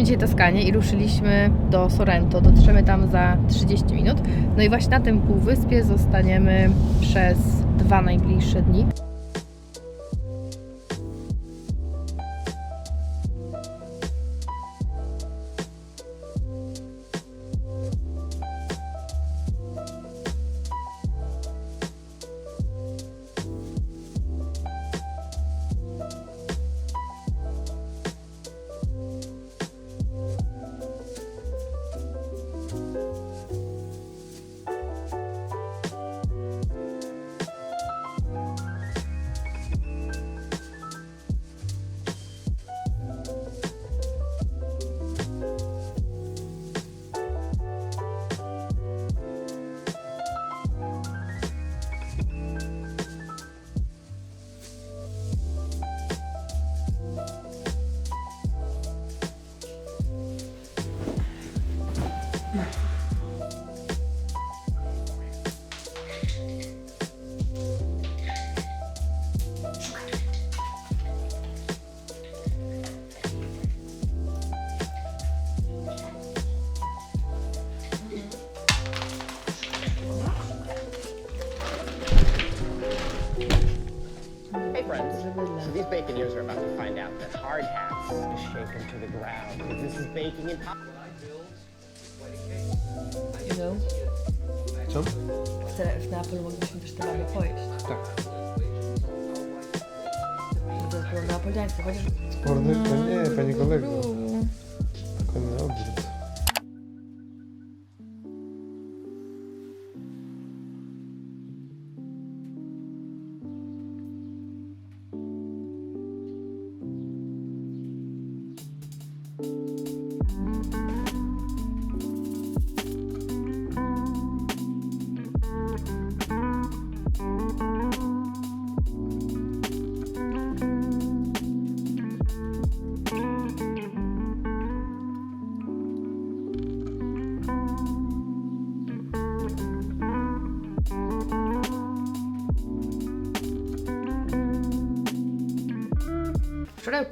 Opuściliśmy dzisiaj Toskanię i ruszyliśmy do Sorrento. Dotrzemy tam za 30 minut. No i właśnie na tym półwyspie zostaniemy przez dwa najbliższe dni. So these baconeers are about to find out that hard hats is shaken to the ground because this is baking in pop. You know? Co? W Neapolu moglibyśmy też te baby pojeść. Tak. To jest było neapolitańskie, chociaż... Sporny? To nie, pani kolego.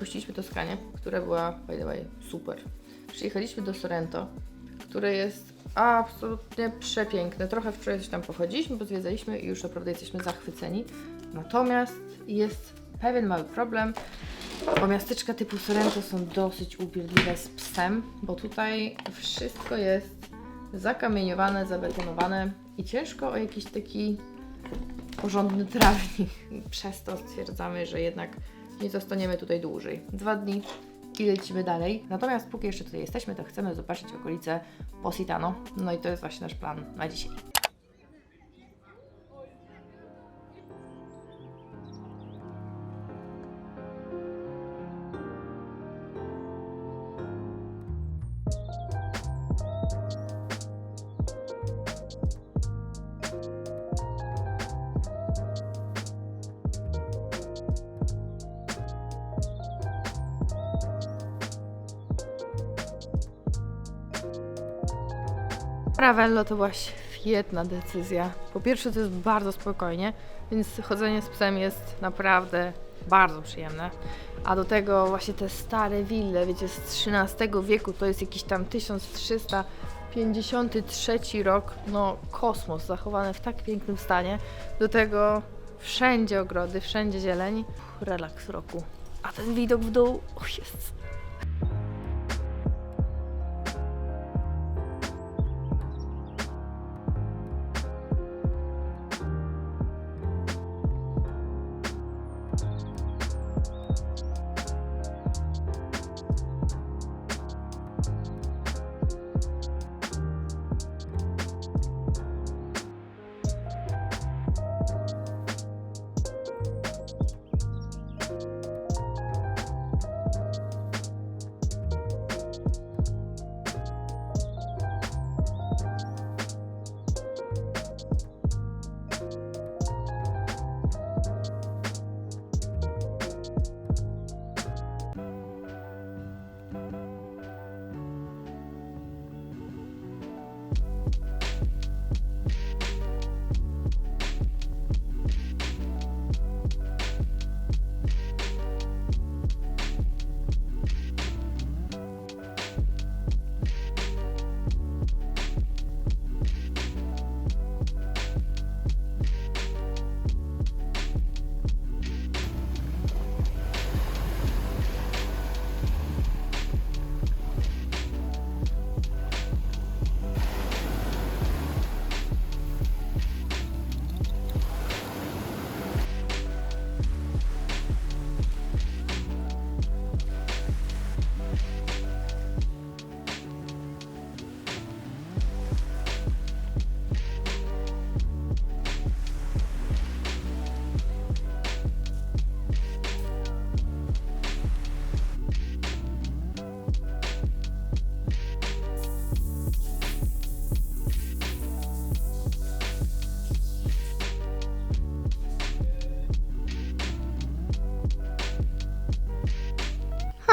Opuściliśmy Toskanię, która była, by the way, super. Przyjechaliśmy do Sorrento, które jest absolutnie przepiękne. Trochę wczoraj coś tam pochodziliśmy, pozwiedzaliśmy i już naprawdę jesteśmy zachwyceni. Natomiast jest pewien mały problem, bo miasteczka typu Sorrento są dosyć upierdliwe z psem, bo tutaj wszystko jest zakamieniowane, zabetonowane i ciężko o jakiś taki porządny trawnik. Przez to stwierdzamy, że jednak nie zostaniemy tutaj dłużej. Dwa dni i lecimy dalej. Natomiast póki jeszcze tutaj jesteśmy, to chcemy zobaczyć okolice Positano. No i to jest właśnie nasz plan na dzisiaj. Ravello to była świetna decyzja. Po pierwsze, to jest bardzo spokojnie, więc chodzenie z psem jest naprawdę bardzo przyjemne. A do tego właśnie te stare wille, wiecie, z XIII wieku, to jest jakiś tam 1353 rok, no kosmos zachowany w tak pięknym stanie. Do tego wszędzie ogrody, wszędzie zieleń, relaks roku. A ten widok w dół, o jest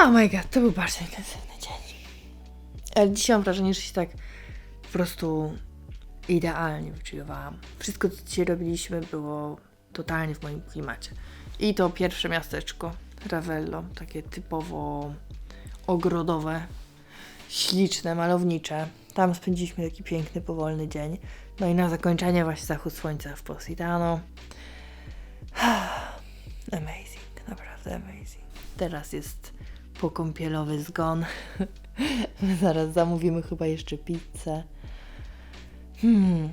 Oh my god, to był bardzo intensywny dzień. Ale dzisiaj mam wrażenie, że się tak po prostu idealnie wyczuwałam. Wszystko, co dzisiaj robiliśmy, było totalnie w moim klimacie. I to pierwsze miasteczko, Ravello, takie typowo ogrodowe, śliczne, malownicze. Tam spędziliśmy taki piękny, powolny dzień. No i na zakończenie właśnie zachód słońca w Positano. Amazing, naprawdę amazing. Teraz jest pokąpielowy zgon. Zaraz zamówimy chyba jeszcze pizzę. Hmm.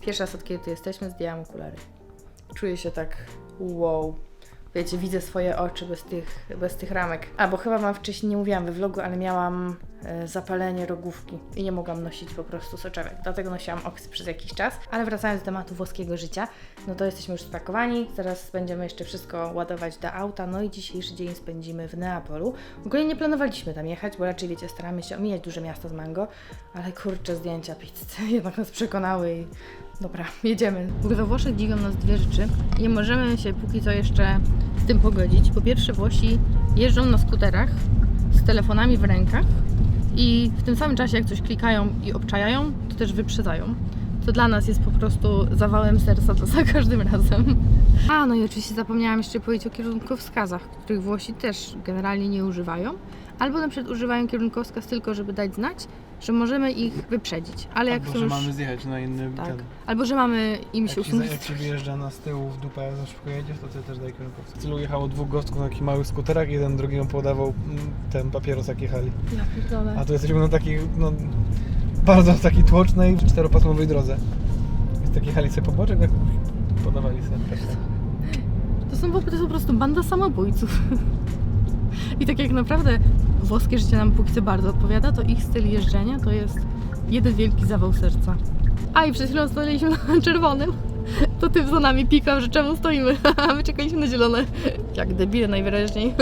Pierwszy raz od kiedy tu jesteśmy, zdjęłam okulary. Czuję się tak wow. Wiecie, widzę swoje oczy bez tych, bez tych ramek. A, bo chyba mam wcześniej, nie mówiłam we vlogu, ale miałam e, zapalenie rogówki i nie mogłam nosić po prostu soczewek. Dlatego nosiłam oksy przez jakiś czas. Ale wracając do tematu włoskiego życia, no to jesteśmy już spakowani. Zaraz będziemy jeszcze wszystko ładować do auta. No i dzisiejszy dzień spędzimy w Neapolu. W ogóle nie planowaliśmy tam jechać, bo raczej, wiecie, staramy się omijać duże miasta z Mango. Ale kurczę, zdjęcia pizzy jednak nas przekonały i Dobra, jedziemy. W ogóle we Włoszech dziwią nas dwie rzeczy. Nie możemy się póki co jeszcze z tym pogodzić. Po pierwsze, Włosi jeżdżą na skuterach z telefonami w rękach i w tym samym czasie, jak coś klikają i obczajają, to też wyprzedzają. To dla nas jest po prostu zawałem serca to za każdym razem. A, no i oczywiście zapomniałam jeszcze powiedzieć o kierunkowskazach, których Włosi też generalnie nie używają. Albo na przykład używają kierunkowskaz tylko, żeby dać znać, że możemy ich wyprzedzić. Ale jak Albo, są że już... mamy zjechać na inny Tak. ten. Albo że mamy im się Jak usunąć. jak się wyjeżdża na z tyłu w dupę, za szybko jedziesz, to ty też daj kierunkowskaz. W tylu jechało dwóch gostków na takich małych skuterach, jeden drugiemu podawał mm, ten papieros jak jechali. Ja pierdolę. A tu jesteśmy na takiej, no, bardzo takiej tłocznej, czteropasmowej drodze. Jest takie jechali sobie po boczek, tak podawali sobie. To są to jest po prostu banda samobójców. I tak jak naprawdę włoskie życie nam póki co bardzo odpowiada, to ich styl jeżdżenia to jest jeden wielki zawał serca. A i przed chwilą stanęliśmy na czerwonym. To typ za nami pikał, że czemu stoimy, a my czekaliśmy na zielone. Jak debile najwyraźniej.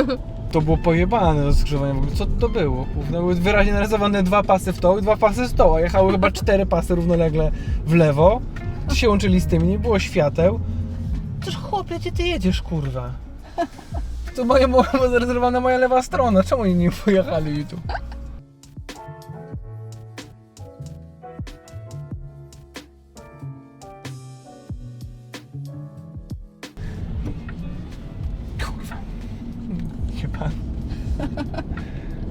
To było pojebane do skrzyżowania w ogóle. Co to było? Kurwa, były wyraźnie narysowane dwa pasy w to i dwa pasy z to, a jechały chyba cztery pasy równolegle w lewo. To się łączyli z tymi, nie było świateł. Przecież chłopie, gdzie ty jedziesz, kurwa? To moja, moja zarezerwowana moja lewa strona. Czemu oni nie pojechali tu? Kurwa. Chyba.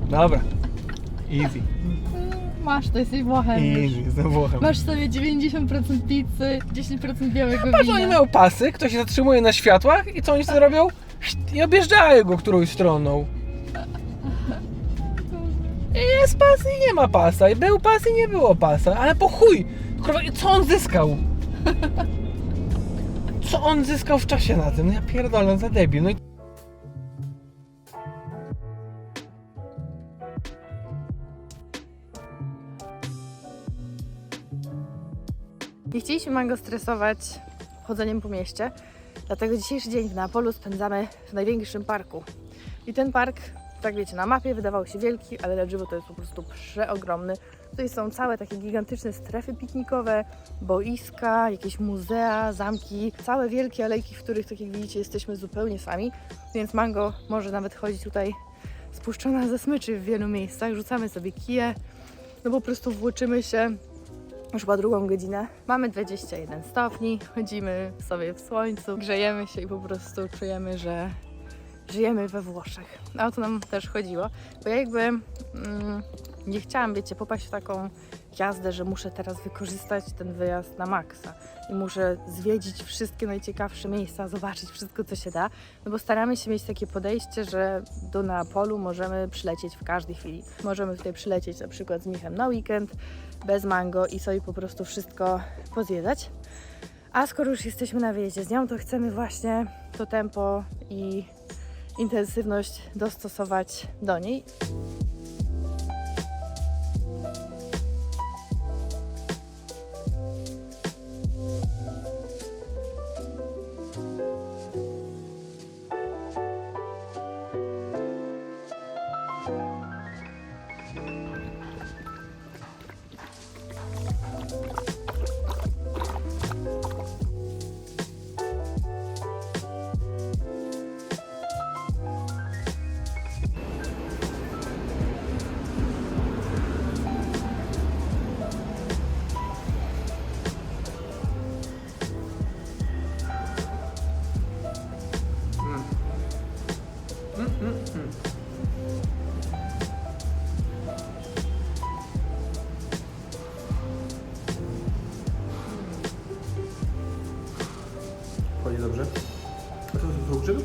Dobra. Easy. Masz, to jesteś Włochem Easy, jestem Włochem. Masz sobie 90% pizzy, 10% białego Patrz, oni mają pasy, ktoś się zatrzymuje na światłach i co oni sobie robią? I objeżdżają go którąś stroną. I jest pas i nie ma pasa, i był pas i nie było pasa, ale po chuj! Kurwa, co on zyskał? Co on zyskał w czasie na tym? No Ja pierdolę, za debil. No i Nie chcieliśmy Mango stresować chodzeniem po mieście, dlatego dzisiejszy dzień w Neapolu spędzamy w największym parku. I ten park, tak wiecie, na mapie wydawał się wielki, ale na żywo to jest po prostu przeogromny. Tutaj są całe takie gigantyczne strefy piknikowe, boiska, jakieś muzea, zamki, całe wielkie alejki, w których, tak jak widzicie, jesteśmy zupełnie sami. Więc Mango może nawet chodzić tutaj spuszczona ze smyczy w wielu miejscach. Rzucamy sobie kije, no po prostu włóczymy się już chyba drugą godzinę. Mamy 21 stopni, chodzimy sobie w słońcu, grzejemy się i po prostu czujemy, że żyjemy we Włoszech. A o to nam też chodziło, bo ja jakby mm, nie chciałam, wiecie, popaść w taką jazdę, że muszę teraz wykorzystać ten wyjazd na maksa i muszę zwiedzić wszystkie najciekawsze miejsca, zobaczyć wszystko, co się da, no bo staramy się mieć takie podejście, że do Neapolu możemy przylecieć w każdej chwili. Możemy tutaj przylecieć na przykład z Michem na weekend, bez mango i sobie po prostu wszystko pozwiedzać. A skoro już jesteśmy na wyjeździe z nią, to chcemy właśnie to tempo i intensywność dostosować do niej. Chodzi dobrze? To są grzyby?